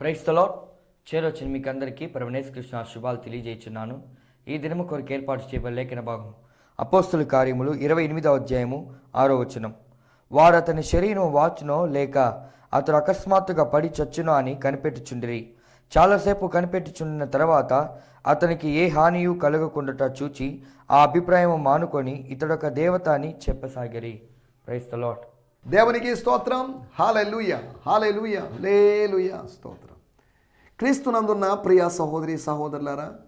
క్రైస్తలో చేరొచ్చిన మీకు అందరికీ పరమనేశ్ కృష్ణ శుభాలు తెలియజేస్తున్నాను ఈ దినము కొరకు ఏర్పాటు చేయబడి లేఖన భాగం. అపోస్తుల కార్యములు ఇరవై ఎనిమిదవ అధ్యాయము ఆరో వచనం. వారు అతని శరీరం వాచునో లేక అతడు అకస్మాత్తుగా పడి చచ్చునో అని కనిపెట్టుచుండిరి. చాలాసేపు కనిపెట్టుచుండిన తర్వాత అతనికి ఏ హానియు కలగకుండా చూచి ఆ అభిప్రాయం మానుకొని ఇతడొక దేవత అని చెప్పసాగిరి. ప్రైస్ ద లాట్ దేవునికి స్తోత్రం. హాలెలుయ హాలెలుయ లేలుయ స్తోత్రం. క్రీస్తునందున్న ప్రియ సహోదరి సహోదరులారా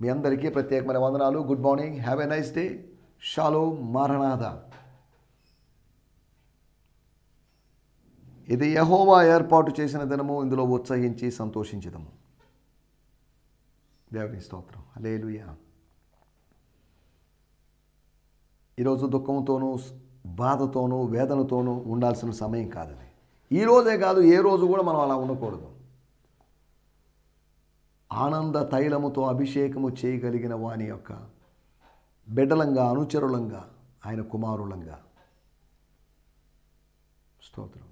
మీ అందరికీ ప్రత్యేకమైన వందనాలు. Good morning have a nice day shallow మారణాథ ఇది యహోవా ఏర్పాటు చేసిన దినము. ఇందులో ఉత్సహించి సంతోషించదము దేవుని స్తోత్రం. హలేలుయ ఈరోజు దుఃఖంతోనూ బాధతోనూ వేదనతోనూ ఉండాల్సిన సమయం కాదది. ఈ రోజే కాదు ఏ రోజు కూడా మనం అలా ఉండకూడదు. ఆనంద తైలముతో అభిషేకము చేయగలిగిన వాని యొక్క బిడ్డలంగా అనుచరులంగా ఆయన కుమారులంగా. స్తోత్రం.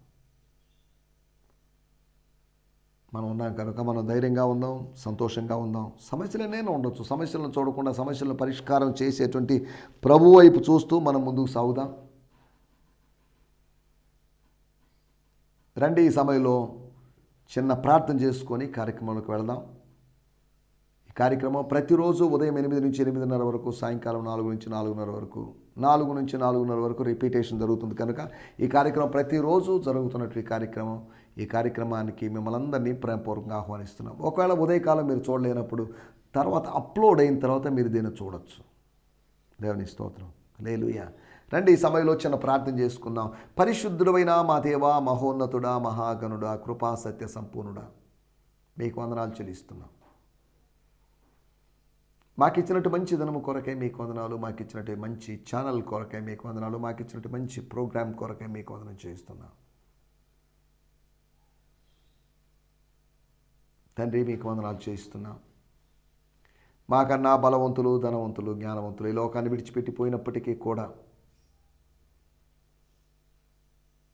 మనం ఉన్నాం కనుక మనం ధైర్యంగా ఉందాం సంతోషంగా ఉందాం. సమస్యలనే ఉండొచ్చు. సమస్యలను చూడకుండా సమస్యలను పరిష్కారం చేసేటువంటి ప్రభు వైపు చూస్తూ మనం ముందుకు సాగుదాం. రండి ఈ సమయంలో చిన్న ప్రార్థన చేసుకొని కార్యక్రమంలోకి వెళదాం. ఈ కార్యక్రమం ప్రతిరోజు ఉదయం ఎనిమిది నుంచి ఎనిమిదిన్నర వరకు సాయంకాలం నాలుగు నుంచి నాలుగున్నర వరకు నాలుగు నుంచి నాలుగున్నర వరకు రిపీటేషన్ జరుగుతుంది. కనుక ఈ కార్యక్రమం ప్రతిరోజు జరుగుతున్నటువంటి కార్యక్రమం ఈ కార్యక్రమానికి మిమ్మల్ని అందరినీ ప్రేమపూర్వకంగా ఆహ్వానిస్తున్నాం. ఒకవేళ ఉదయకాలం మీరు చూడలేనప్పుడు తర్వాత అప్లోడ్ అయిన తర్వాత మీరు దీన్ని చూడొచ్చు. దేవుని స్తోత్రం. లేలుయా రండి ఈ సమయంలో చిన్న ప్రార్థన చేసుకుందాం. పరిశుద్ధుడైన మా దేవా మహోన్నతుడా మహాగణుడా కృపా సత్య సంపూర్ణుడా మీకు వందనాలు చెల్లిస్తున్నాం. మాకు ఇచ్చినట్టు మంచి ధనము కొరకే మీకు వందనాలు మాకు ఇచ్చినట్టు మంచి ఛానల్ కొరకే మీకు వందనాలు మాకు ఇచ్చినట్టు మంచి ప్రోగ్రామ్ కొరకే మీకు వందనం చేస్తున్నాం తండ్రి మీకు వందనాలు చేయిస్తున్నాం మాకన్నా బలవంతులు ధనవంతులు జ్ఞానవంతులు ఈ లోకాన్ని విడిచిపెట్టిపోయినప్పటికీ కూడా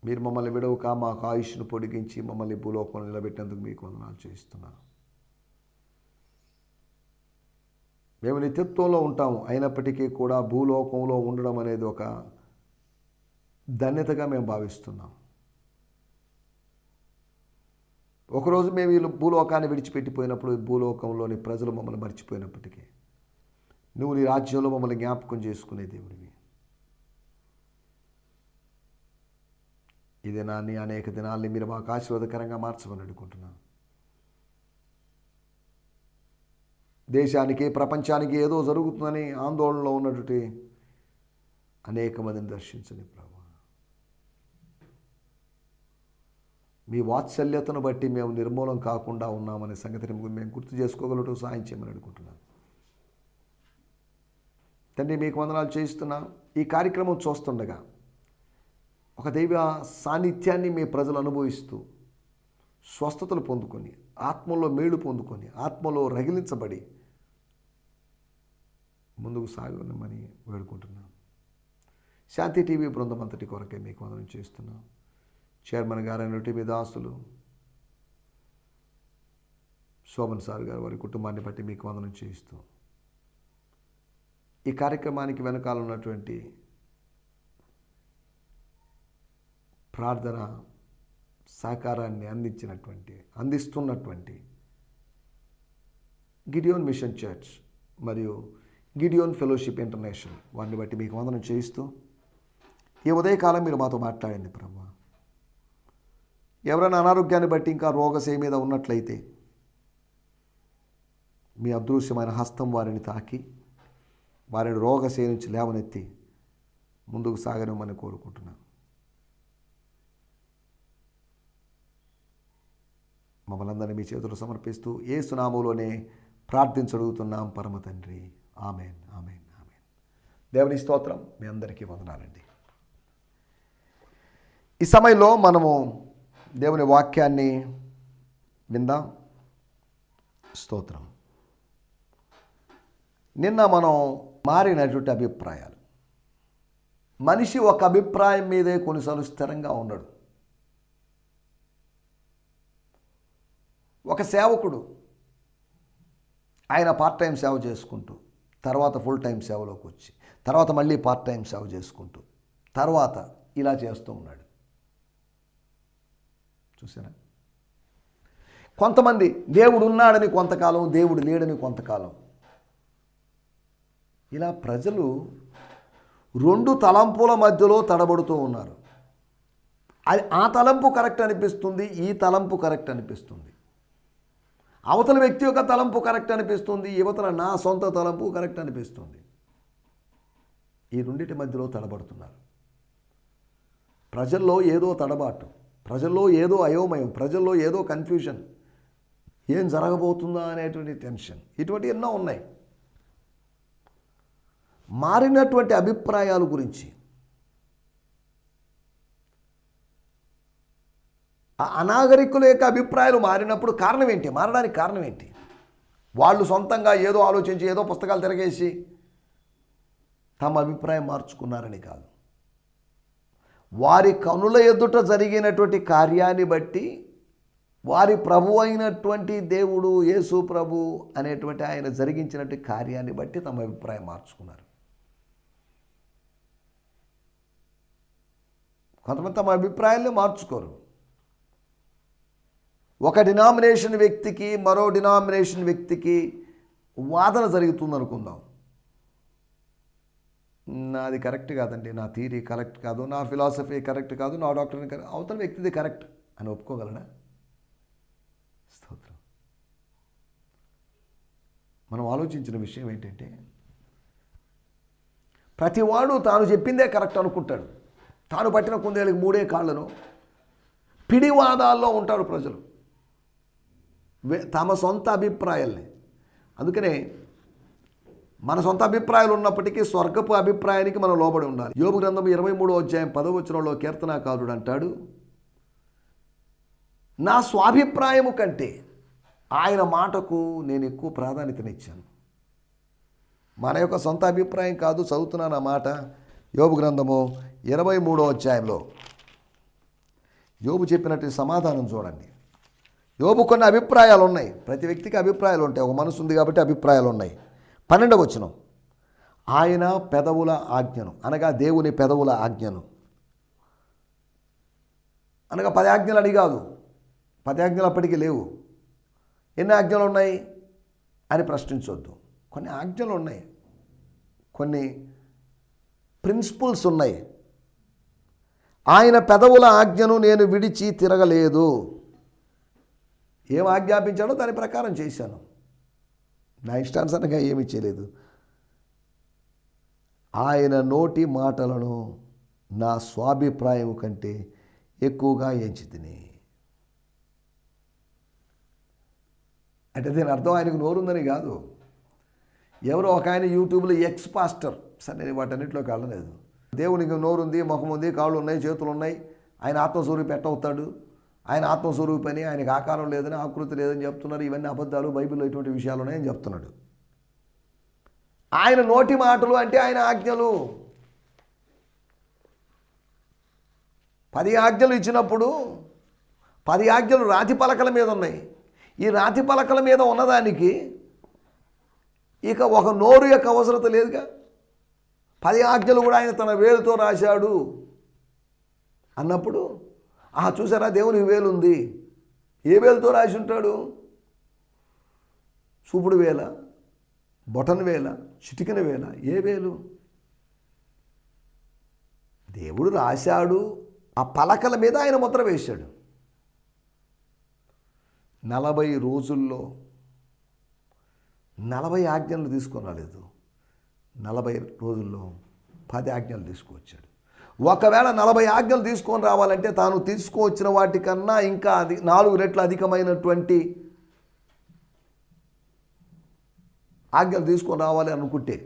మీరు మమ్మల్ని విడవక మాకు ఆయుష్ను పొడిగించి మమ్మల్ని భూలోకంలో నిలబెట్టేందుకు మీకు వందనాలు చేయిస్తున్నాను. మేము నిత్యత్వంలో ఉంటాము. అయినప్పటికీ కూడా భూలోకంలో ఉండడం అనేది ఒక ధన్యతగా మేము భావిస్తున్నాం. ఒకరోజు మేము ఈ భూలోకాన్ని విడిచిపెట్టిపోయినప్పుడు భూలోకంలోని ప్రజలు మమ్మల్ని మర్చిపోయినప్పటికీ నువ్వు నీ రాజ్యంలో మమ్మల్ని జ్ఞాపకం చేసుకునే దేవుడివి. ఈ దినాన్ని అనేక దినాల్ని మీరు మాకు ఆశీర్వాదకరంగా మార్చమని అడుగుకుంటున్నాను దేశానికి ప్రపంచానికి ఏదో జరుగుతుందని ఆందోళనలో ఉన్నటువంటి అనేక మందిని దర్శించని ప్రభు. మీ వాత్సల్యతను బట్టి మేము నిర్మూలం కాకుండా ఉన్నామనే సంగతిని మేము గుర్తు చేసుకోగలటం సాయం చేయమని అడుగుతున్నాను తండ్రి మీకు వందనాలు చేయిస్తున్నా ఈ కార్యక్రమం చూస్తుండగా ఒక దైవ సాన్నిధ్యాన్ని మీ ప్రజలు అనుభవిస్తూ స్వస్థతలు పొందుకొని ఆత్మలో మేలు పొందుకొని ఆత్మలో రగిలించబడి ముందుకు సాగమని వేడుకుంటున్నాం. శాంతి టీవీ బృందం అంతటి కొరకే మీకు వందనం చేస్తున్నాం. చైర్మన్ గారైన టీవీ దాసులు శోభన్ సార్ గారు వారి కుటుంబాన్ని బట్టి మీకు వందనం చేయిస్తూ ఈ కార్యక్రమానికి వెనకాల ఉన్నటువంటి ప్రార్థన సహకారాన్ని అందించినటువంటి అందిస్తున్నటువంటి గిడియోన్ మిషన్ చర్చ్ మరియు గిడియోన్ ఫెలోషిప్ ఇంటర్నేషనల్ వారిని బట్టి మీకు వందనం చేయిస్తూ ఈ ఉదయకాలం మీరు మాతో మాట్లాడండి ప్రభు. ఎవరైనా అనారోగ్యాన్ని బట్టి ఇంకా రోగశయ మీద ఉన్నట్లయితే మీ అదృశ్యమైన హస్తం వారిని తాకి వారిని రోగశయ నుంచి లేవనెత్తి ముందుకు సాగనమని కోరుకుంటున్నాను మమ్మల్ందరినీ మీ చేతులు సమర్పిస్తూ ఏ సునామోలోనే ప్రార్థించడుగుతున్నాం. పరమ తండ్రి ఆమెన్ ఆమెన్ ఆమెన్. దేవుని స్తోత్రం మీ అందరికీ వందనాలండి. ఈ సమయంలో మనము దేవుని వాక్యాన్ని విందాం. స్తోత్రం. నిన్న మనం మారినటువంటి అభిప్రాయాలు. మనిషి ఒక అభిప్రాయం మీదే కొన్నిసార్లు స్థిరంగా ఉండడు. ఒక సేవకుడు ఆయన పార్ట్ టైం సేవ చేసుకుంటూ తర్వాత ఫుల్ టైం సేవలోకి వచ్చి తర్వాత మళ్ళీ పార్ట్ టైం సేవ చేసుకుంటూ తర్వాత ఇలా చేస్తూ ఉన్నాడు. చూసారా కొంతమంది దేవుడు ఉన్నాడని కొంతకాలం దేవుడు లేడని కొంతకాలం. ఇలా ప్రజలు రెండు తలంపుల మధ్యలో తడబడుతూ ఉన్నారు. అది ఆ తలంపు కరెక్ట్ అనిపిస్తుంది ఈ తలంపు కరెక్ట్ అనిపిస్తుంది. అవతల వ్యక్తి యొక్క తలంపు కరెక్ట్ అనిపిస్తుంది యువతల నా సొంత తలంపు కరెక్ట్ అనిపిస్తుంది. ఈ రెండింటి మధ్యలో తడబడుతున్నారు. ప్రజల్లో ఏదో తడబాటు ప్రజల్లో ఏదో అయోమయం ప్రజల్లో ఏదో కన్ఫ్యూజన్ ఏం జరగబోతుందా అనేటువంటి టెన్షన్ ఇటువంటి ఎన్నో ఉన్నాయి. మారినటువంటి అభిప్రాయాల గురించి ఆ అనాగరికుల యొక్క అభిప్రాయాలు మారినప్పుడు కారణం ఏంటి? మారడానికి కారణం ఏంటి? వాళ్ళు సొంతంగా ఏదో ఆలోచించి ఏదో పుస్తకాలు తిరగేసి తమ అభిప్రాయం మార్చుకున్నారని కాదు. వారి కనుల ఎదుట జరిగినటువంటి కార్యాన్ని బట్టి వారి ప్రభు అయినటువంటి దేవుడు యేసు ప్రభు అనేటువంటి ఆయన జరిగించినటువంటి కార్యాన్ని బట్టి తమ అభిప్రాయం మార్చుకున్నారు. కొంతమంది తమ అభిప్రాయాల్ని మార్చుకోరు. ఒక డినామినేషన్ వ్యక్తికి మరో డినామినేషన్ వ్యక్తికి వాదన జరుగుతుంది అనుకుందాం నాది కరెక్ట్ కాదండి నా థీరీ కరెక్ట్ కాదు నా ఫిలాసఫీ కరెక్ట్ కాదు నా డాక్టర్ని కరెక్ట్ అవతల వ్యక్తిది కరెక్ట్ అని ఒప్పుకోగలనా? స్తోత్రం. మనం ఆలోచించిన విషయం ఏంటంటే ప్రతివాడు తాను చెప్పిందే కరెక్ట్ అనుకుంటాడు. తాను పట్టిన కుందేళ్ళకి మూడే కాళ్ళను పిడివాదాల్లో ఉంటారు ప్రజలు. తమ సొంత అభిప్రాయాల్ని. అందుకనే మన సొంత అభిప్రాయాలు ఉన్నప్పటికీ స్వర్గపు అభిప్రాయానికి మనం లోబడి ఉండాలి. యోగు గ్రంథం ఇరవై మూడో అధ్యాయం పదవచనంలో కీర్తనాకారుడు అంటాడు నా స్వాభిప్రాయము కంటే ఆయన మాటకు నేను ఎక్కువ ప్రాధాన్యతనిచ్చాను. మన యొక్క సొంత అభిప్రాయం కాదు చదువుతున్నాను ఆ మాట. యోబు గ్రంథము ఇరవై మూడో అధ్యాయంలో యోబు చెప్పినట్టు సమాధానం చూడండి. యోబు కొన్ని అభిప్రాయాలు ఉన్నాయి. ప్రతి వ్యక్తికి అభిప్రాయాలు ఉంటాయి. ఒక మనసు ఉంది కాబట్టి అభిప్రాయాలు ఉన్నాయి. పన్నెండవ వచనం. ఆయన పెదవుల ఆజ్ఞను. అనగా దేవుని పెదవుల ఆజ్ఞను. అనగా పది ఆజ్ఞలు అని కాదు. పది ఆజ్ఞలు అప్పటికి లేవు. ఎన్ని ఆజ్ఞలు ఉన్నాయి? అని ప్రశ్నించవద్దు కొన్ని ఆజ్ఞలు ఉన్నాయి. కొన్ని ప్రిన్సిపల్స్ ఉన్నాయి. ఆయన పెదవుల ఆజ్ఞను నేను విడిచి తిరగలేదు. ఏం ఆజ్ఞాపించాడో దాని ప్రకారం చేశాను. నా ఇష్టానుసారంగా ఏమీ చేయలేదు. ఆయన నోటి మాటలను నా స్వాభిప్రాయం కంటే ఎక్కువగా ఎంచితిని. అంటే దీని అర్థం ఆయనకు నోరుందని కాదు. ఎవరో ఒక ఆయన యూట్యూబ్లో ఎక్స్ పాస్టర్. సరే నేను వాటన్నిటిలోకి వెళ్ళలేదు. దేవునికి నోరుంది ముఖం ఉంది కాళ్ళు ఉన్నాయి చేతులు ఉన్నాయి. ఆయన ఆత్మస్వరూపి ఎట్టవుతాడు ఆయన ఆత్మస్వరూపని ఆయనకు ఆకారం లేదని ఆకృతి లేదని చెప్తున్నారు. ఇవన్నీ అబద్ధాలు బైబిల్లో ఇటువంటి విషయాలు ఉన్నాయని చెప్తున్నాడు. ఆయన నోటి మాటలు అంటే ఆయన ఆజ్ఞలు. పది ఆజ్ఞలు ఇచ్చినప్పుడు పది ఆజ్ఞలు రాతి పలకల మీద ఉన్నాయి. ఈ రాతి పలకల మీద ఉన్నదానికి ఇక ఒక నోరు యొక్క అవసరత లేదుగా. పది ఆజ్ఞలు కూడా ఆయన తన వేలుతో రాశాడు అన్నప్పుడు ఆ చూసారా? దేవునికి వేలు ఉంది. ఏ వేలుతో రాసి ఉంటాడు? చూపుడు వేల బొటన్ వేల చిటికిన వేల ఏ వేలు? దేవుడు రాశాడు ఆ పలకల మీద ఆయన ముద్ర వేశాడు. నలభై రోజుల్లో నలభై ఆజ్ఞలు తీసుకొని రాలేదు. నలభై రోజుల్లో పది ఆజ్ఞలు తీసుకువచ్చాడు ఒకవేళ నలభై ఆజ్ఞలు తీసుకొని రావాలంటే తాను తీసుకువచ్చిన వాటికన్నా ఇంకా అది నాలుగు రెట్లు అధికమైనటువంటి ఆజ్ఞలు తీసుకొని రావాలి అనుకుంటే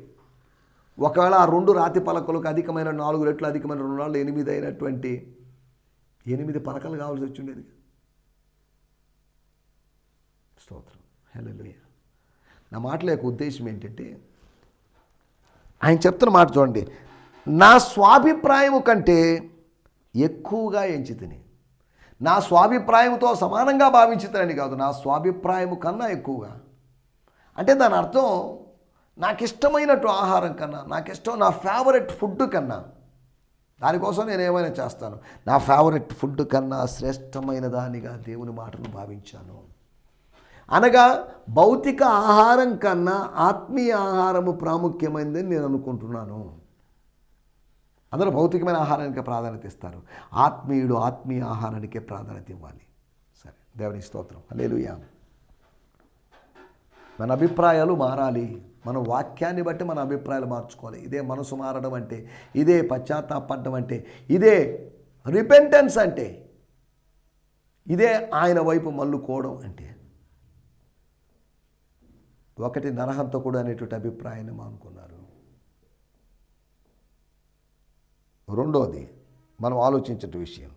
ఒకవేళ ఆ రెండు రాతి పలకలకు అధికమైన నాలుగు రెట్లు అధికమైన రెండు నాలుగు ఎనిమిది అయినటువంటి ఎనిమిది పలకలు కావాల్సి వచ్చిండేది. స్తోత్రం. హలో నా మాటల యొక్క ఉద్దేశం ఏంటంటే ఆయన చెప్తున్న మాట చూడండి. నా స్వాభిప్రాయము కంటే ఎక్కువగా ఎంచితిని నా స్వాభిప్రాయంతో సమానంగా భావించుతానని కాదు నా స్వాభిప్రాయము కన్నా ఎక్కువగా. అంటే దాని అర్థం నాకు ఇష్టమైనట్టు ఆహారం కన్నా నాకు ఇష్టం నా ఫేవరెట్ ఫుడ్ కన్నా. దానికోసం నేను ఏమైనా చేస్తాను? నా ఫేవరెట్ ఫుడ్ కన్నా శ్రేష్టమైన దానిగా దేవుని మాటను భావించాను. అనగా భౌతిక ఆహారం కన్నా ఆత్మీయ ఆహారము ప్రాముఖ్యమైనదని నేను అనుకుంటున్నాను. అందరూ భౌతికమైన ఆహారానికి ప్రాధాన్యత ఇస్తారు. ఆత్మీయుడు ఆత్మీయ ఆహారానికే ప్రాధాన్యత ఇవ్వాలి. సరే దేవుని స్తోత్రం. హల్లెలూయా. మన అభిప్రాయాలు మారాలి. మన వాక్యాన్ని బట్టి మన అభిప్రాయాలు మార్చుకోవాలి. ఇదే మనసు మారడం అంటే ఇదే పశ్చాత్తాపడడం అంటే ఇదే రిపెంటెన్స్ అంటే ఇదే ఆయన వైపు మల్లుకోవడం అంటే ఒకటి నరహంతకుడు అనేటువంటి అభిప్రాయాన్ని మానుకున్నారు. రెండోది మనం ఆలోచించే విషయం.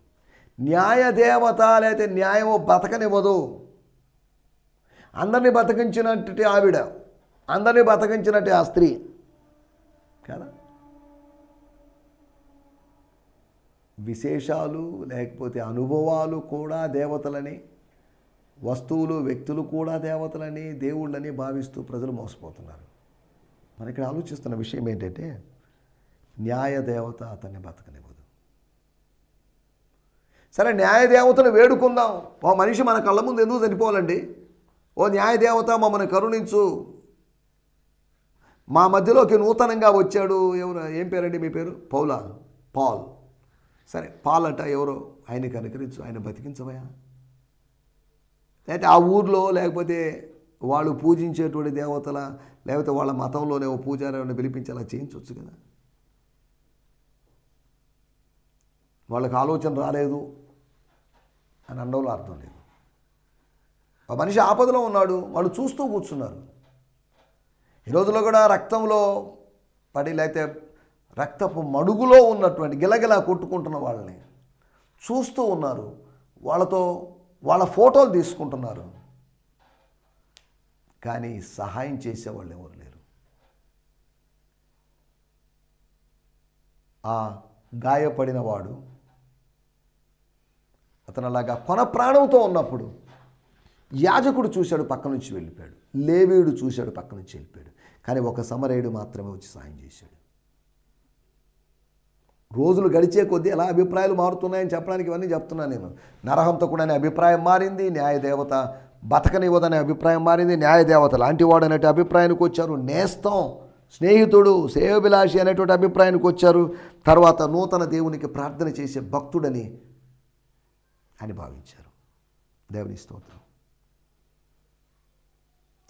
న్యాయదేవత లేకపోతే న్యాయము బతకనివ్వదు. అందరినీ బతకించినట్టు ఆవిడ అందరినీ బతికించినట్టు ఆ స్త్రీ. కదా? విశేషాలు లేకపోతే అనుభవాలు కూడా దేవతలని వస్తువులు వ్యక్తులు కూడా దేవతలని దేవుళ్ళని భావిస్తూ ప్రజలు మోసపోతున్నారు. మన ఇక్కడ ఆలోచిస్తున్న విషయం ఏంటంటే న్యాయదేవత అతన్ని బతకనివ్వదు. సరే న్యాయదేవతను వేడుకుందాం. ఓ మనిషి మన కళ్ళ ముందు ఎందుకు చనిపోవాలండి? ఓ న్యాయదేవత మమ్మల్ని కరుణించు. మా మధ్యలోకి నూతనంగా వచ్చాడు ఎవరు? ఏం పేరండి మీ పేరు? పౌలా? పాల్. సరే పాల్ అంట ఎవరో? ఆయన అనుకరించు ఆయన బతికించవయా? లేకపోతే ఆ ఊర్లో లేకపోతే వాళ్ళు పూజించేటువంటి దేవతల లేకపోతే వాళ్ళ మతంలోనే ఓ పూజారిని పిలిపించి అలా చేయించవచ్చు కదా? వాళ్ళకి ఆలోచన రాలేదు అని అనడంలో అర్థం లేదు. ఆ మనిషి ఆపదలో ఉన్నాడు వాళ్ళు చూస్తూ కూర్చున్నారు. ఈ రోజుల్లో కూడా రక్తంలో పడి లేకపోతే రక్తపు మడుగులో ఉన్నటువంటి గిలగిలా కొట్టుకుంటున్న వాళ్ళని చూస్తూ ఉన్నారు. వాళ్ళతో వాళ్ళ ఫోటోలు తీసుకుంటున్నారు. కానీ సహాయం చేసేవాళ్ళు ఎవరు లేరు. ఆ గాయపడిన వాడు అతను అలాగా కొన ప్రాణంతో ఉన్నప్పుడు యాజకుడు చూశాడు పక్క నుంచి వెళ్ళిపోయాడు. లేవీయుడు చూశాడు పక్క నుంచి వెళ్ళిపోయాడు. కానీ ఒక సమరయుడు మాత్రమే వచ్చి సాయం చేశాడు. రోజులు గడిచే కొద్దీ ఎలా అభిప్రాయాలు మారుతున్నాయని చెప్పడానికి ఇవన్నీ చెప్తున్నాను నేను. నరహంతకుడు అనే అభిప్రాయం మారింది న్యాయదేవత బతకనివ్వదనే అభిప్రాయం మారింది న్యాయదేవత లాంటివాడు అనే అభిప్రాయానికి వచ్చారు. నేస్తం స్నేహితుడు సేవభిలాషి అనేటువంటి అభిప్రాయానికి వచ్చారు. తర్వాత నూతన దేవునికి ప్రార్థన చేసే భక్తుడని అని భావించారు. దేవుని స్తోత్రం.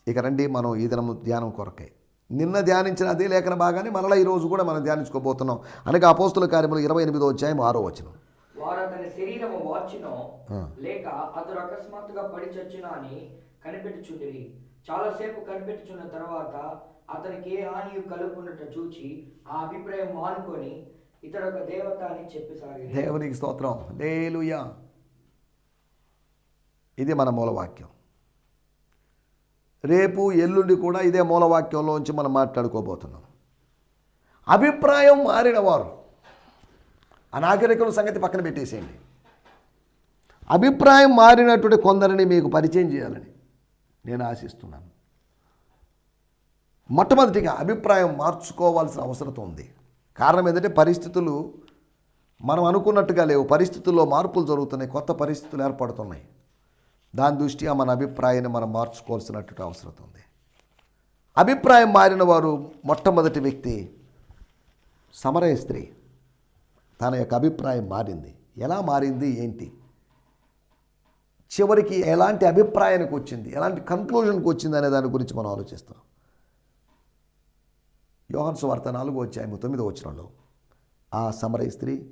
ఇక రండి మనం ఈ దినము ధ్యానం కొరకై. నిన్న ధ్యానించిన అదే లేఖన భాగాన్ని మరలా ఈరోజు కూడా మనం ధ్యానించుకోబోతున్నాం. అనగా అపోస్తుల కార్యములు ఇరవై ఎనిమిదో అధ్యాయం ఆరో వచనం. వారు అతని శరీరము వార్చినో ఆ. లేక అతడు అకస్మాత్తుగా పడి చచ్చునా అని కనిపెట్టుచుండిరి. చాలాసేపు కనిపెట్టుచున్న తర్వాత అతనికి ఏ హాని కలుగుకున్నట్టు చూచి ఆ అభిప్రాయం మానుకొని ఇతడు ఒక దేవత అని చెప్పసాగి దేవునికి స్తోత్రం. లేలుయా ఇది మన మూలవాక్యం. రేపు ఎల్లుండి కూడా ఇదే మూలవాక్యంలోంచి మనం మాట్లాడుకోబోతున్నాం. అభిప్రాయం మారిన వారు అనాగరికుల సంగతి పక్కన పెట్టేసేయండి. అభిప్రాయం మారినటువంటి కొందరిని మీకు పరిచయం చేయాలని నేను ఆశిస్తున్నాను. మొట్టమొదటిగా అభిప్రాయం మార్చుకోవాల్సిన అవసరం ఉంది. కారణం ఏంటంటే పరిస్థితులు మనం అనుకున్నట్టుగా లేవు. పరిస్థితుల్లో మార్పులు జరుగుతున్నాయి. కొత్త పరిస్థితులు ఏర్పడుతున్నాయి. దాని దృష్ట్యా మన అభిప్రాయాన్ని మనం మార్చుకోవాల్సినటువంటి అవసరం ఉంది. అభిప్రాయం మారిన వారు మొట్టమొదటి వ్యక్తి సమరయ స్త్రీ. తన యొక్క అభిప్రాయం మారింది. ఎలా మారింది? ఏంటి? చివరికి ఎలాంటి అభిప్రాయానికి వచ్చింది? ఎలాంటి కంక్లూజన్కి వచ్చింది అనే దాని గురించి మనం ఆలోచిస్తాం యోహన్స్ వార్త నాలుగు వచ్చాయి తొమ్మిదో వచనంలో ఆ సమరయ స్త్రీ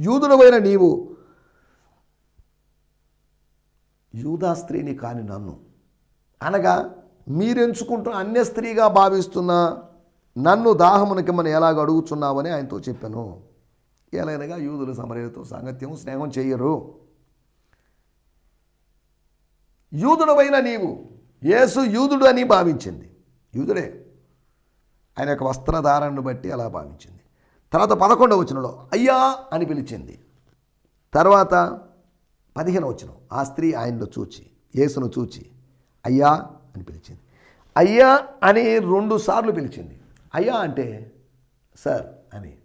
యూదుడవైన నీవు యూదా స్త్రీని కాని నన్ను. అనగా మీరెంచుకుంటున్న అన్య స్త్రీగా భావిస్తున్న నన్ను దాహమునికి మనం ఎలాగ అడుగుతున్నామని ఆయనతో చెప్పాను. ఎలాగనగా యూదులు సమరయులతో సాంగత్యం స్నేహం చేయరు. యూదుడవైన నీవు యేసు యూదుడు అని భావించింది. యూదుడే. ఆయన యొక్క వస్త్రధారణను బట్టి అలా భావించింది. తర్వాత పదకొండవ వచనంలో అయ్యా అని పిలిచింది. తర్వాత పదిహేను వచ్చిన. ఆ స్త్రీ ఆయనను చూచి యేసును చూచి అయ్యా అని పిలిచింది. అయ్యా అని రెండు సార్లు పిలిచింది. అయ్యా అంటే సార్ అని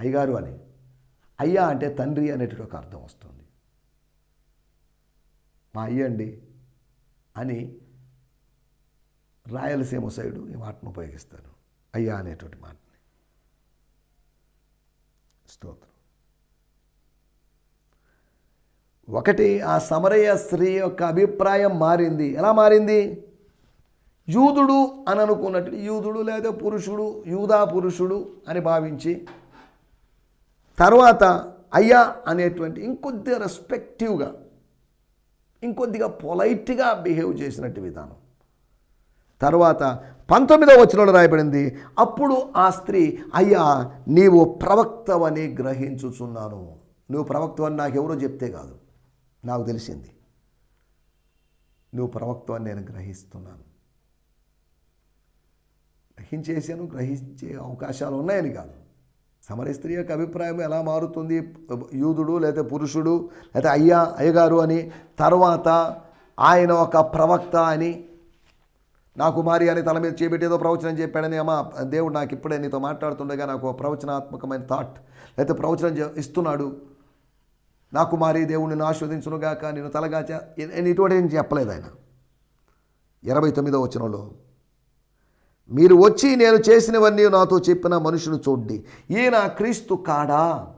అయ్యగారు అని. అయ్యా అంటే తండ్రి అనేటువంటి ఒక అర్థం వస్తుంది. మా అయ్యండి అని రాయలసీమ సైడు ఈ మాటను ఉపయోగిస్తారు అయ్యా అనేటువంటి మాటని. స్తోత్రం. ఒకటి ఆ సమరయ స్త్రీ యొక్క అభిప్రాయం మారింది. ఎలా మారింది? యూదుడు అని అనుకున్నట్టు యూదుడు లేదా పురుషుడు యూదా పురుషుడు అని భావించి తర్వాత అయ్యా అనేటువంటి ఇంకొద్దిగా రెస్పెక్టివ్గా ఇంకొద్దిగా పొలైట్గా బిహేవ్ చేసినట్టు విధానం. తర్వాత పంతొమ్మిదవ వచనంలో రాయబడింది అప్పుడు ఆ స్త్రీ అయ్యా నీవు ప్రవక్తవని గ్రహించుచున్నాను. నువ్వు ప్రవక్తవని నాకు ఎవరో చెప్తే కాదు. నాకు తెలిసింది. నువ్వు ప్రవక్తవని నేను గ్రహిస్తున్నాను. గ్రహించేసాను గ్రహించే అవకాశాలు ఉన్నాయని కాదు. సమర స్త్రీ యొక్క అభిప్రాయం ఎలా మారుతుంది? యూదుడు లేదా పురుషుడు లేదా అయ్యా అయ్యగారు అని తర్వాత ఆయన ఒక ప్రవక్త అని నా కుమారి అని తల మీద చేపెట్టేదో ప్రవచనం చెప్పాడని అమ్మా దేవుడు నాకు ఇప్పుడే నీతో మాట్లాడుతుండగా నాకు ఒక ప్రవచనాత్మకమైన థాట్ లేకపోతే ప్రవచనం చే- ఇస్తున్నాడు. నా కుమారి దేవుడిని ఆస్వాదించునుగాక నేను తలగాచ నేను ఇటువంటి నేను చెప్పలేదు ఆయన. ఇరవై తొమ్మిదో వచనంలో మీరు వచ్చి నేను చేసినవన్నీ నాతో చెప్పిన మనుషులు చూడండి. ఈయన క్రీస్తు కాడా?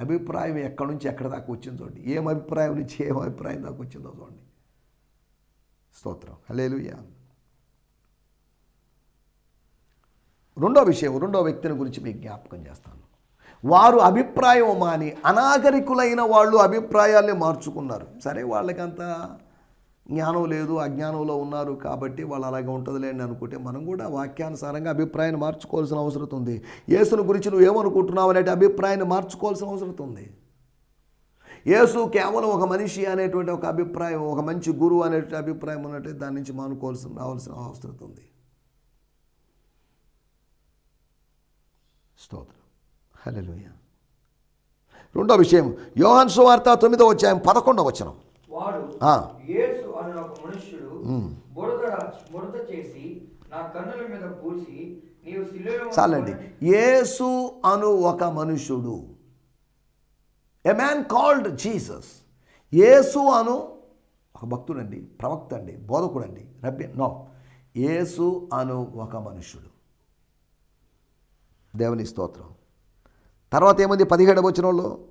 అభిప్రాయం ఎక్కడి నుంచి ఎక్కడి దాకా వచ్చిందో చూడండి. ఏం అభిప్రాయం నుంచి ఏం అభిప్రాయం దాకా వచ్చిందో చూడండి. స్తోత్రం. హలేలుయ్యా రెండో విషయం రెండో వ్యక్తిని గురించి మీకు జ్ఞాపకం చేస్తాను. వారు అభిప్రాయం మాని అనాగరికులైన వాళ్ళు అభిప్రాయాల్ని మార్చుకున్నారు. సరే వాళ్ళకంత జ్ఞానం లేదు అజ్ఞానంలో ఉన్నారు కాబట్టి వాళ్ళు అలాగే ఉంటుందిలేండి అనుకుంటే మనం కూడా వాక్యానుసారంగా అభిప్రాయాన్ని మార్చుకోవాల్సిన అవసరం ఉంది. యేసుని గురించి నువ్వు ఏమనుకుంటున్నావు అనే అభిప్రాయాన్ని మార్చుకోవాల్సిన అవసరం ఉంది. యేసు కేవలం ఒక మనిషి అనేటువంటి ఒక అభిప్రాయం ఒక మంచి గురువు అనేటువంటి అభిప్రాయం ఉన్నట్టే దాని నుంచి మానుకోవాల్సిన రావాల్సిన అవసరం ఉంది. స్తోత్రం. హల్లెలూయ. రెండో విషయం యోహాన్ సువార్త తొమ్మిదో వచ్చాయం పదకొండవ వచనం. వాడు ఆ. యేసు అను ఒక మనుష్యుడు బురద బురద చేసి నా కన్నుల మీద పూసి నీవు శిలువలో చాలండి. యేసు అను ఒక మనుషుడు ఎ మ్యాన్ కాల్డ్ జీసస్ యేసు అను ఒక భక్తుడండి ప్రవక్త అండి బోధకుడండి రబ్బి నో. యేసు అను ఒక మనుషుడు దేవుని స్తోత్రం. తర్వాత ఏముంది? పదిహేడు వచ్చినోళ్ళు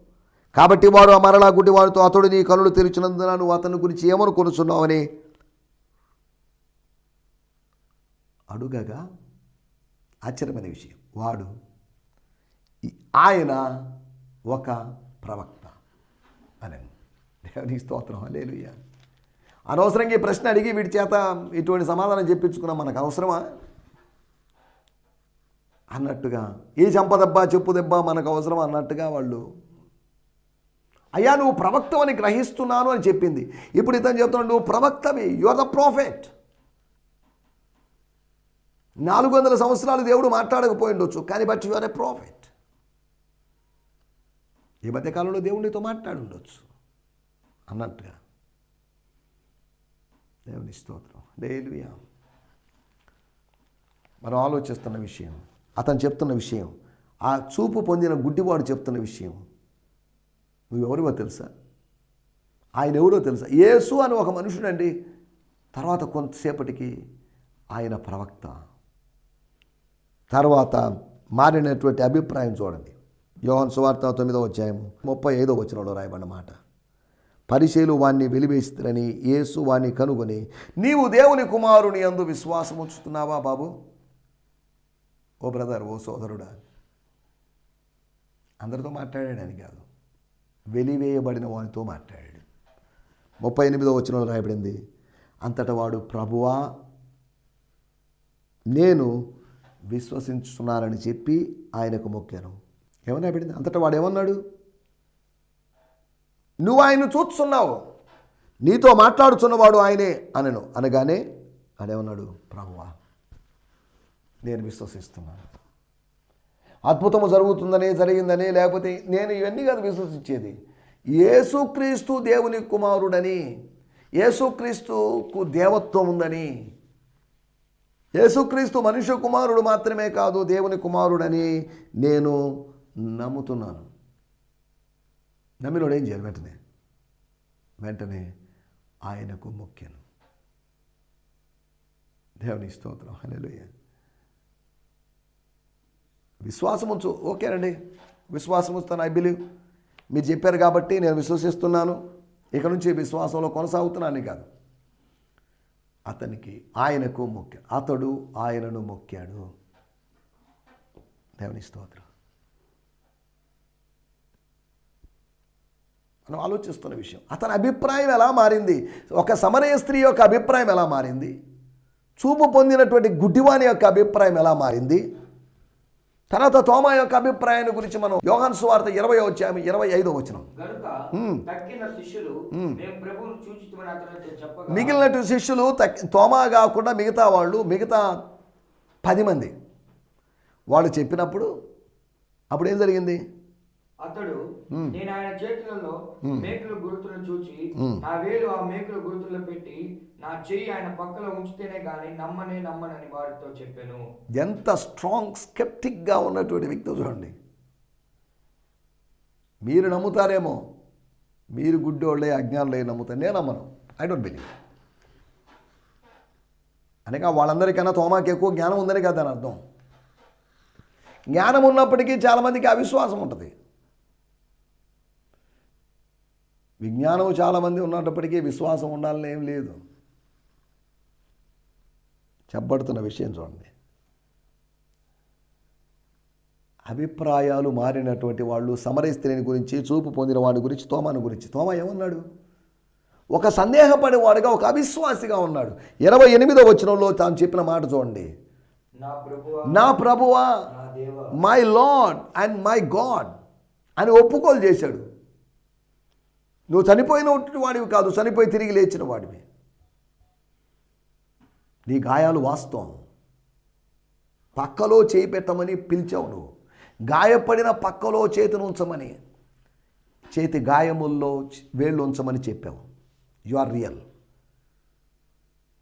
కాబట్టి వాడు ఆ మరలా గుడ్డి వారితో అతడు నీ కనులు తెరిచినందున నువ్వు అతని గురించి ఏమనుకొనుచున్నావని? అడుగగా ఆశ్చర్యమైన విషయం. వాడు ఆయన ఒక ప్రవక్త అని దేవుని స్తోత్రం. లేలుయ్య అనవసరంగా ఈ ప్రశ్న అడిగి వీడి చేత ఇటువంటి సమాధానం చెప్పించుకున్నాం మనకు అవసరమా? అన్నట్టుగా ఏ చంపదెబ్బా చెప్పు దెబ్బ మనకు అవసరం అన్నట్టుగా వాళ్ళు అయ్యా నువ్వు ప్రవక్తవని గ్రహిస్తున్నాను అని చెప్పింది. ఇప్పుడు ఇతను చెప్తున్నాడు నువ్వు ప్రవక్తవి యు ఆర్ ద ప్రాఫెట్ నాలుగు వందల సంవత్సరాలు దేవుడు మాట్లాడకపోయి ఉండొచ్చు కానీ but you are a prophet ఈ మధ్యకాలంలో దేవుడితో మాట్లాడి ఉండొచ్చు అన్నట్టుగా. దేవుని స్తోత్రం. లేలుయా మనం ఆలోచిస్తున్న విషయం అతను చెప్తున్న విషయం. ఆ చూపు పొందిన గుడ్డివాడు చెప్తున్న విషయం. నువ్వెవరివో తెలుసా? ఆయన ఎవరో తెలుసా? యేసు అని ఒక మనుషుడండి. తర్వాత కొంతసేపటికి ఆయన ప్రవక్త. తర్వాత మారినటువంటి అభిప్రాయం చూడండి. యోహన్ సువార్త తొమ్మిదో అధ్యాయం ముప్పై ఐదో వచనంలో రాయబడిన మాట. పరిశీలు వాణ్ణి వెలివేస్తారని యేసు వాణ్ణి కనుగొని నీవు దేవుని కుమారుని అందు విశ్వాసం ఉంచుతున్నావా బాబు? ఓ బ్రదర్ ఓ సోదరుడా. అందరితో మాట్లాడాడని కాదు. వెలివేయబడిన వానితో మాట్లాడాడు. ముప్పై ఎనిమిదో వచనంలో రాయబడింది అంతటా వాడు ప్రభువా నేను విశ్వసించుతున్నానని చెప్పి ఆయనకు మొక్కాను. ఏమన్నా రాయబడింది? అంతటా వాడు ఏమన్నాడు? నువ్వు ఆయన చూస్తున్నావు నీతో మాట్లాడుచున్నవాడు ఆయనే అనను. అనగానే ఆడేమన్నాడు? ప్రభువా నేను విశ్వసిస్తున్నాను. అద్భుతము జరుగుతుందని జరిగిందని లేకపోతే నేను ఇవన్నీ కాదు విశ్వసించేది. యేసుక్రీస్తు దేవుని కుమారుడని యేసుక్రీస్తుకు దేవత్వం ఉందని యేసుక్రీస్తు మనుష్య కుమారుడు మాత్రమే కాదు దేవుని కుమారుడని నేను నమ్ముతున్నాను. నమ్మినోడు ఏం చేయాలి వెంటనే? వెంటనే ఆయనకు ముఖ్యం దేవుని స్తోత్రం. హల్లెలూయా. విశ్వాసం ఉంచు ఓకేనండి. విశ్వాసం ఉంచుతాను ఐ బిలీవ్ మీరు చెప్పారు కాబట్టి నేను విశ్వసిస్తున్నాను. ఇక నుంచి విశ్వాసంలో కొనసాగుతున్నాను కాదు. అతనికి ఆయనకు మొక్క అతడు ఆయనను మొక్కాడు. దేవుని స్తోత్రం. మనం ఆలోచిస్తున్న విషయం. అతని అభిప్రాయం ఎలా మారింది? ఒక సమరయ స్త్రీ యొక్క అభిప్రాయం ఎలా మారింది? చూపు పొందినటువంటి గుడ్డివాని యొక్క అభిప్రాయం ఎలా మారింది? తర్వాత తోమా యొక్క అభిప్రాయాన్ని గురించి మనం యోహాన్ సువార్త ఇరవై వచ్చాము ఇరవై ఐదో వచ్చినాం శిష్యులు మిగిలినట్టు శిష్యులు తోమా కాకుండా మిగతా వాళ్ళు మిగతా పది మంది. వాళ్ళు చెప్పినప్పుడు అప్పుడు ఏం జరిగింది? అతడు నేను ఆయన చేతులలో మేకుల గుర్తులను చూచి నా వేలు ఆ మేకుల గుర్తుల్లో పెట్టి నా చెయ్యి ఆయన పక్కలో ఉంచితేనే కానీ నమ్మనే నమ్మనని వారితో చెప్పాను. ఎంత స్ట్రాంగ్ స్కెప్టిక్గా ఉన్నటువంటి వ్యక్తి చూడండి. మీరు నమ్ముతారేమో? మీరు గుడ్డోళ్ళే అజ్ఞానులే నమ్ముతారు నేను నమ్మను. ఐ డోంట్ బిలీవ్ అనగా వాళ్ళందరికన్నా తోమాకి ఎక్కువ జ్ఞానం ఉందని కదా అని అర్థం. జ్ఞానం ఉన్నప్పటికీ చాలామందికి అవిశ్వాసం ఉంటుంది. విజ్ఞానం చాలామంది ఉన్నప్పటికీ విశ్వాసం ఉండాలని ఏం లేదు. చెప్పబడుతున్న విషయం చూడండి. అభిప్రాయాలు మారినటువంటి వాళ్ళు సమరయ స్త్రీని గురించి చూపు పొందిన వాడి గురించి తోమాను గురించి. తోమ ఏమన్నాడు? ఒక సందేహపడేవాడుగా ఒక అవిశ్వాసిగా ఉన్నాడు. ఇరవై ఎనిమిదో వచనంలో తాను చెప్పిన మాట చూడండి. నా ప్రభువా my lord and my god అని ఒప్పుకోలు చేశాడు. నువ్వు చనిపోయిన వాడివి కాదు చనిపోయి తిరిగి లేచిన వాడివి. నీ గాయాలు వాస్తవం. పక్కలో చేయి పెట్టమని పిలిచావు నువ్వు. గాయపడిన పక్కలో చేతిని ఉంచమని చేతి గాయముల్లో వేళ్ళు ఉంచమని చెప్పావు. యు ఆర్ రియల్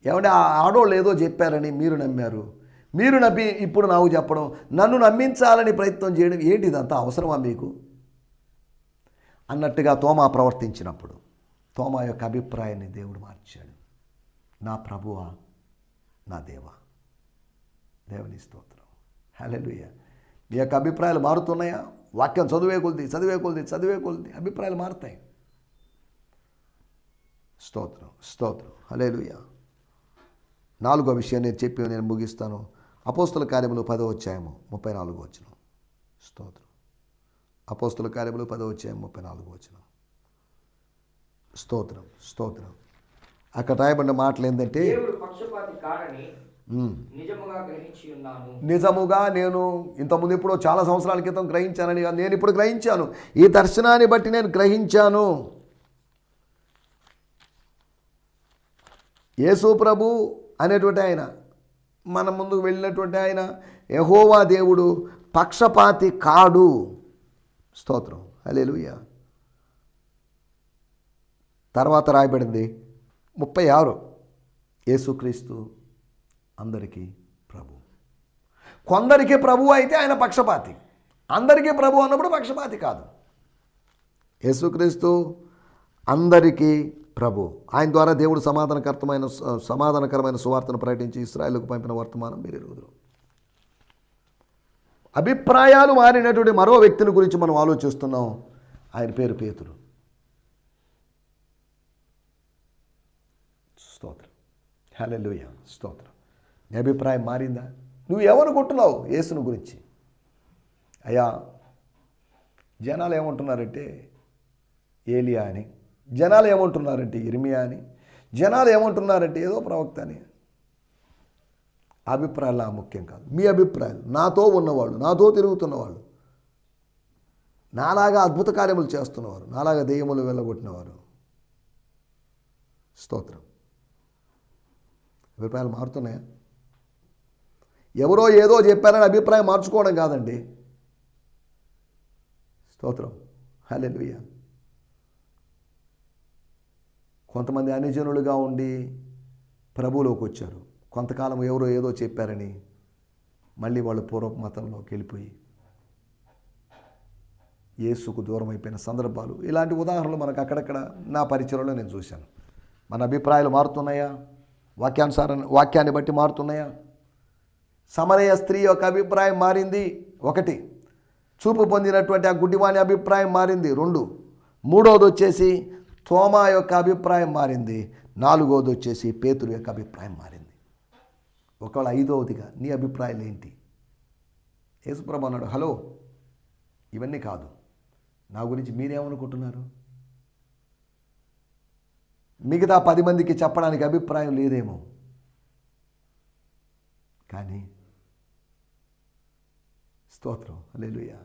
ఏమంటే ఆ ఆడోళ్ళు ఏదో చెప్పారని మీరు నమ్మారు. మీరు నమ్మి ఇప్పుడు నాకు చెప్పడం నన్ను నమ్మించాలని ప్రయత్నం చేయడం ఏంటి ఇదంతా? అవసరమా మీకు? అన్నట్టుగా తోమా ప్రవర్తించినప్పుడు తోమా యొక్క అభిప్రాయాన్ని దేవుడు మార్చాడు. నా ప్రభువా నా దేవా దేవుని స్తోత్రం. హల్లెలూయ. మీ యొక్క అభిప్రాయాలు మారుతున్నాయా? వాక్యం చదివే కొలిది చదివే కొలిది చదివే కొలిది. అభిప్రాయాలు మారుతాయి. స్తోత్రం స్తోత్రం. హలేలుయ నాలుగో విషయం నేను చెప్పి నేను ముగిస్తాను. అపోస్తుల కార్యములు పదో వచ్చాయము ముప్పై నాలుగు వచ్చిన స్తోత్రం. అపోస్తుల కార్యములు పదో వచ్చాయము ముప్పై నాలుగు వచ్చిన స్తోత్రం స్తోత్రం. అక్కడ రాయబడిన మాటలు ఏంటంటే దేవుడు పక్షపాతి నిజముగా గ్రహించి ఉన్నాను. నిజముగా నేను ఇంతకుముందు ఎప్పుడో చాలా సంవత్సరాల క్రితం గ్రహించానని నేను ఇప్పుడు గ్రహించాను. ఈ దర్శనాన్ని బట్టి నేను గ్రహించాను. యేసు ప్రభు అనేటువంటి ఆయన మన ముందుకు వెళ్ళినటువంటి ఆయన యహోవా దేవుడు పక్షపాతి కాడు. స్తోత్రం. హల్లెలూయా. తర్వాత రాయబడింది ముప్పై ఆరు. యేసుక్రీస్తు అందరికీ ప్రభు. కొందరికి ప్రభు అయితే ఆయన పక్షపాతి. అందరికీ ప్రభు అన్నప్పుడు పక్షపాతి కాదు. యేసుక్రీస్తు అందరికీ ప్రభు. ఆయన ద్వారా దేవుడు సమాధానకర్తమైన సమాధానకరమైన సువార్తను ప్రకటించి ఇస్రాయల్కు పంపిన వర్తమానం మీరు ఎరుగుదరు అభిప్రాయాలు మారినటువంటి మరో వ్యక్తిని గురించి మనం ఆలోచిస్తున్నాం. ఆయన పేరు పేతుడు స్తోత్రం హల్లెలూయ. స్తోత్రం. నీ అభిప్రాయం మారిందా? నువ్వు ఏమనుకుంటున్నావు యేసును గురించి? అయ్యా జనాలు ఏమంటున్నారంటే ఏలియా అని జనాలు ఏమంటున్నారంటే ఇర్మియా అని జనాలు ఏమంటున్నారంటే ఏదో ప్రవక్త అని. అభిప్రాయాలు ముఖ్యం కాదు. మీ అభిప్రాయాలు నాతో ఉన్నవాళ్ళు నాతో తిరుగుతున్నవాళ్ళు నాలాగా అద్భుత కార్యములు చేస్తున్నవారు నాలాగా దెయ్యములు వెళ్ళగొట్టినవారు. స్తోత్రం. అభిప్రాయాలు మారుతున్నాయా? ఎవరో ఏదో చెప్పారని అభిప్రాయం మార్చుకోవడం కాదండి. స్తోత్రం. హల్లెలూయా. కొంతమంది అనిజనులుగా ఉండి ప్రభువులోకి వచ్చారు. కొంతకాలం ఎవరో ఏదో చెప్పారని మళ్ళీ వాళ్ళు పూర్వ మతంలోకి వెళ్ళిపోయి యేసుకు దూరం అయిపోయిన సందర్భాలు. ఇలాంటి ఉదాహరణలు మనకు అక్కడక్కడ నా పరిచయంలో నేను చూశాను. మన అభిప్రాయాలు మారుతున్నాయా? వాక్యానుసారం వాక్యాన్ని బట్టి మారుతున్నాయా? సమరయ స్త్రీ యొక్క అభిప్రాయం మారింది. ఒకటి చూపు పొందినటువంటి ఆ గుడ్డివాణి అభిప్రాయం మారింది. రెండు మూడోది వచ్చేసి తోమా యొక్క అభిప్రాయం మారింది. నాలుగోది వచ్చేసి పేతురు యొక్క అభిప్రాయం మారింది. ఒకవేళ ఐదవదిగా నీ అభిప్రాయాలు ఏంటి? యేసుప్రభు అన్నాడు హలో ఇవన్నీ కాదు. నా గురించి మీరేమనుకుంటున్నారు? మిగతా పది మందికి చెప్పడానికి అభిప్రాయం లేదేమో. కానీ స్తోత్రం అల్లెలుయ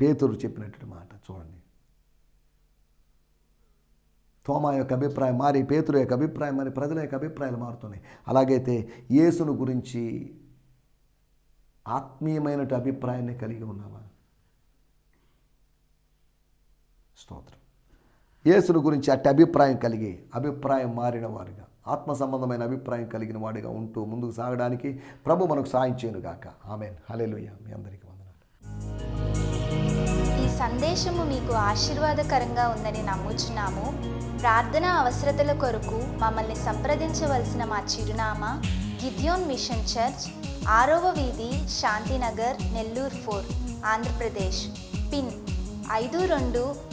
పేతురు చెప్పినటువంటి మాట చూడండి. తోమా యొక్క అభిప్రాయం మారి పేతురు యొక్క అభిప్రాయం మరి ప్రజల యొక్క అభిప్రాయాలు మారుతున్నాయి. అలాగైతే యేసును గురించి ఆత్మీయమైన అభిప్రాయాన్ని కలిగి ఉన్నావా? స్తోత్రం. యేసును గురించి అట్టి అభిప్రాయం కలిగి అభిప్రాయం మారిన వారుగా ఆత్మ సంబంధమైన అభిప్రాయం కలిగిన వాడిగా ఉంటూ ముందుకు సాగడానికి ప్రభు మనకు సాయం చేయనుగాక ఆమెన్. హల్లెలూయా. మీ అందరికీ వందనాలు. ఈ సందేశము మీకు ఆశీర్వాదకరంగా ఉందని నమ్ముచున్నాము. ప్రార్థన అవసరతల కొరకు మమ్మల్ని సంప్రదించవలసిన మా చిరునామా గిద్యోన్ మిషన్ చర్చ్ ఆరవ వీధి శాంతినగర్ నెల్లూరు ఫోర్ ఆంధ్రప్రదేశ్. పిన్ ఐదు రెండు